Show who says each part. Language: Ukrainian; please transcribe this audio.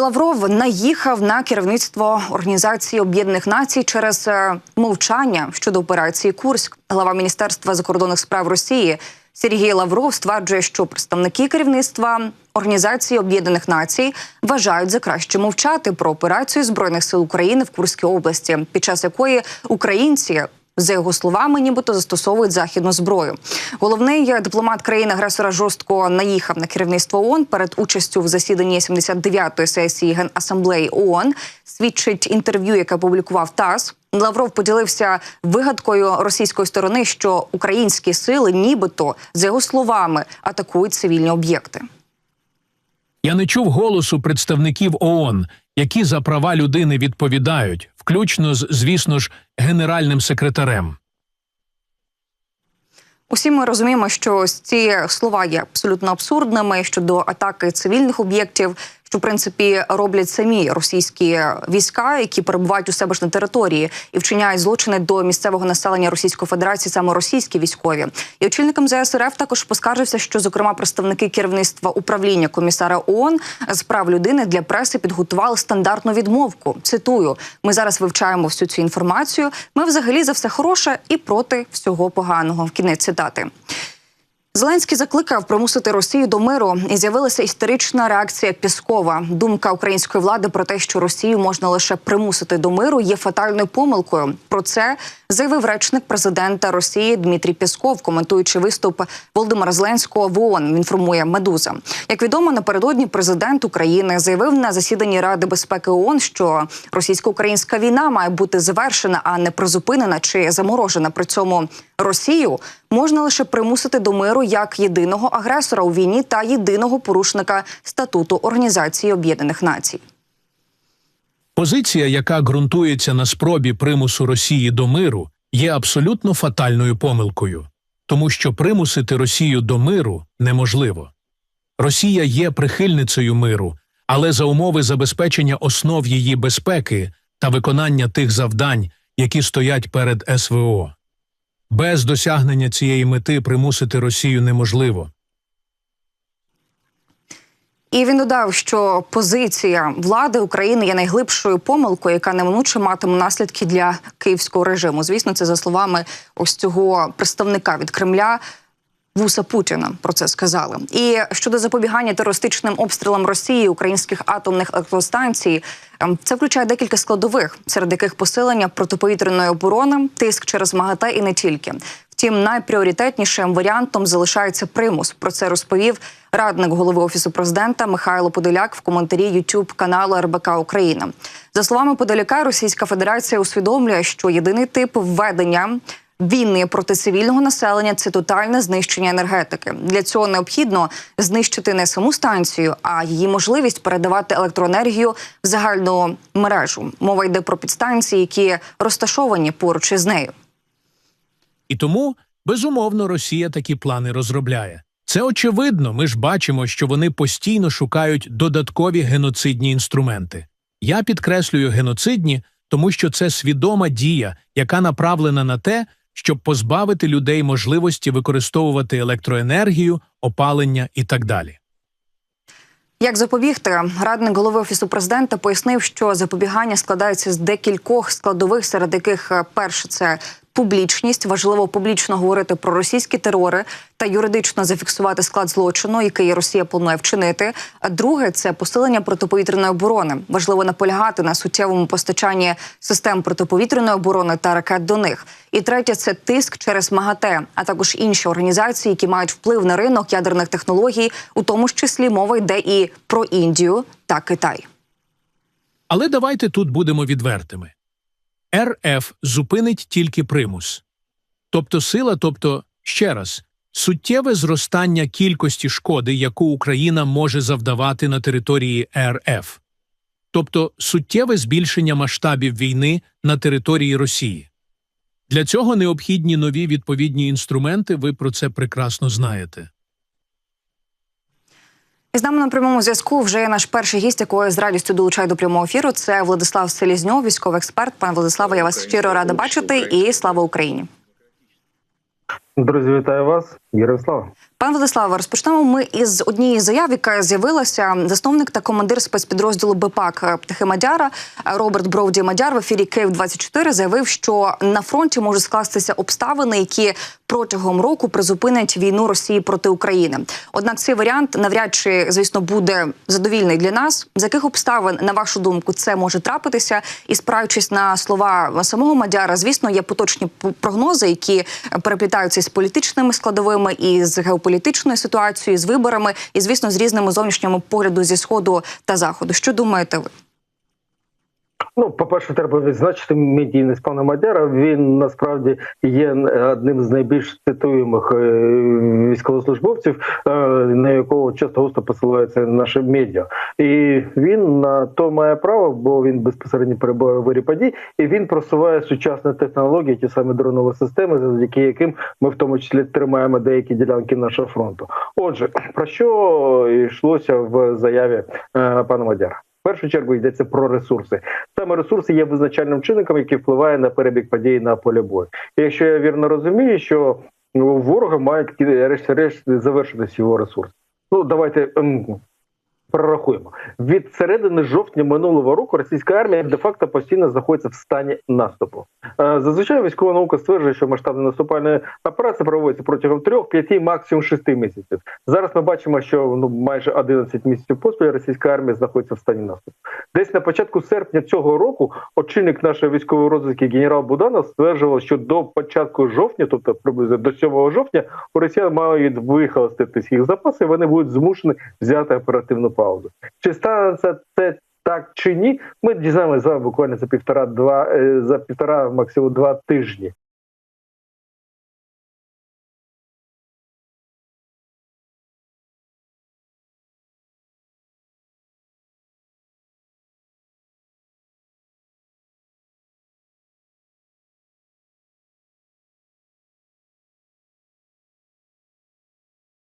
Speaker 1: Лавров наїхав на керівництво Організації Об'єднаних Націй через е, мовчання щодо операції Курськ. Глава міністерства закордонних справ Росії Сергій Лавров стверджує, що представники керівництва Організації Об'єднаних Націй вважають за краще мовчати про операцію збройних сил України в Курській області, під час якої українці за його словами, нібито застосовують західну зброю. Головний дипломат країни-агресора жорстко наїхав на керівництво ООН перед участю в засіданні 79-ї сесії Генасамблеї ООН. Свідчить інтерв'ю, яке публікував ТАСС. Лавров поділився вигадкою російської сторони, що українські сили, нібито за його словами, атакують цивільні об'єкти.
Speaker 2: Я не чув голосу представників ООН, які за права людини відповідають, включно з, звісно ж, генеральним секретарем.
Speaker 1: Усі ми розуміємо, що ці слова є абсолютно абсурдними щодо атаки цивільних об'єктів, що в принципі роблять самі російські війська, які перебувають у себе ж на території і вчиняють злочини до місцевого населення Російської Федерації, саме російські військові. І очільником ЗСРФ також поскаржився, що зокрема представники керівництва управління комісара ООН з прав людини для преси підготували стандартну відмовку. Цитую: ми зараз вивчаємо всю цю інформацію. Ми взагалі за все хороше і проти всього поганого. Кінець цитати. Зеленський закликав примусити Росію до миру, і з'явилася історична реакція Піскова. Думка української влади про те, що Росію можна лише примусити до миру, є фатальною помилкою. Про це заявив речник президента Росії Дмитрій Пісков, коментуючи виступ Володимира Зеленського в ООН, Інформує Медуза. Як відомо, напередодні президент України заявив на засіданні Ради безпеки ООН, що російсько-українська війна має бути завершена, а не призупинена чи заморожена. При цьому Росію можна лише примусити до миру як єдиного агресора у війні та єдиного порушника статуту Організації Об'єднаних Націй.
Speaker 2: Позиція, яка ґрунтується на спробі примусу Росії до миру, є абсолютно фатальною помилкою, тому що примусити Росію до миру неможливо. Росія є прихильницею миру, але за умови забезпечення основ її безпеки та виконання тих завдань, які стоять перед СВО. Без досягнення цієї мети примусити Росію неможливо.
Speaker 1: І він додав, що позиція влади України є найглибшою помилкою, яка неминуче матиме наслідки для київського режиму. Звісно, це за словами ось цього представника від Кремля. Вуса Путіна про це сказали. І щодо запобігання терористичним обстрілам Росії українських атомних електростанцій, ем, це включає декілька складових, серед яких посилення протиповітряної оборони, тиск через МАГАТЕ і не тільки. Втім, найпріоритетнішим варіантом залишається примус. Про це розповів радник голови офісу президента Михайло Подоляк в коментарі youtube каналу РБК Україна. За словами Подоляка, Російська Федерація усвідомлює, що єдиний тип введення. Війни проти цивільного населення це тотальне знищення енергетики. Для цього необхідно знищити не саму станцію, а її можливість передавати електроенергію в загальну мережу. Мова йде про підстанції, які розташовані поруч із нею.
Speaker 2: І тому, безумовно, Росія такі плани розробляє. Це очевидно. Ми ж бачимо, що вони постійно шукають додаткові геноцидні інструменти. Я підкреслюю геноцидні, тому що це свідома дія, яка направлена на те, щоб позбавити людей можливості використовувати електроенергію, опалення і так далі.
Speaker 1: Як запобігти, радник голови офісу президента пояснив, що запобігання складається з декількох складових, серед яких е, перше це публічність. Важливо публічно говорити про російські терори та юридично зафіксувати склад злочину, який Росія планує вчинити. А друге це посилення протиповітряної оборони. Важливо наполягати на суттєвому постачанні систем протиповітряної оборони та ракет до них. І третє це тиск через МАГАТЕ, а також інші організації, які мають вплив на ринок ядерних технологій, у тому ж числі мова йде і про Індію та Китай.
Speaker 2: Але давайте тут будемо відвертими. РФ зупинить тільки примус. Тобто сила, тобто, ще раз, суттєве зростання кількості шкоди, яку Україна може завдавати на території РФ. Тобто суттєве збільшення масштабів війни на території Росії. Для цього необхідні нові відповідні інструменти, ви про це прекрасно знаєте.
Speaker 1: І з нами на прямому зв'язку вже є наш перший гість, якого з радістю долучаю до прямого ефіру. Це Владислав Селізньов, військовий експерт. Пане Владиславе, я вас щиро рада бачити і слава Україні.
Speaker 3: Друзі, вітаю вас, Ярослава.
Speaker 1: Пане Владиславе, розпочнемо ми із однієї заяви, яка з'явилася. Засновник та командир спецпідрозділу БПАК Птахи Мадяра Роберт Бровді Мадяр в ефірі Київ 24 заявив, що на фронті можуть скластися обставини, які протягом року призупинять війну Росії проти України. Однак цей варіант навряд чи звісно буде задовільний для нас. З яких обставин, на вашу думку, це може трапитися? І спираючись на слова самого Мадяра, звісно, є поточні прогнози, які переплітаються з політичними складовими і з геополітичною ситуацією, з виборами, і звісно, з різними зовнішніми погляду зі сходу та заходу. Що думаєте ви?
Speaker 3: Ну, по-перше, треба відзначити медійність пана Мадяра. Він насправді є одним з найбільш цитуємих е, військовослужбовців, е, на якого часто густо посилаються наші медіа. І він на то має право, бо він безпосередньо перебуває в вирі подій, і він просуває сучасні технології, ті самі дронові системи, завдяки яким ми в тому числі тримаємо деякі ділянки нашого фронту. Отже, про що йшлося в заяві е, пана Мадяра? Першу чергу йдеться про ресурси. Саме ресурси є визначальним чинником, який впливає на перебіг подій на полі бою. І якщо я вірно розумію, що ворога мають решт-решт завершитись його ресурси. Ну давайте ем, прорахуємо. Від середини жовтня минулого року російська армія де-факто постійно знаходиться в стані наступу. Е, Зазвичай військова наука стверджує, що масштабна наступальна операція проводиться протягом 3-5, максимум 6 місяців. Зараз ми бачимо, що ну майже 11 місяців поспіль російська армія знаходиться в стані наступу. Десь на початку серпня цього року очільник нашої військової розвідки генерал Буданов стверджував, що до початку жовтня, тобто приблизно до 7 жовтня, у росіян мають вихолостити їх запаси, і вони будуть змушені взяти оперативну паузу. Чи станеться це так чи ні? Ми дізнаємося буквально за півтора-два е, за півтора, максимум два тижні.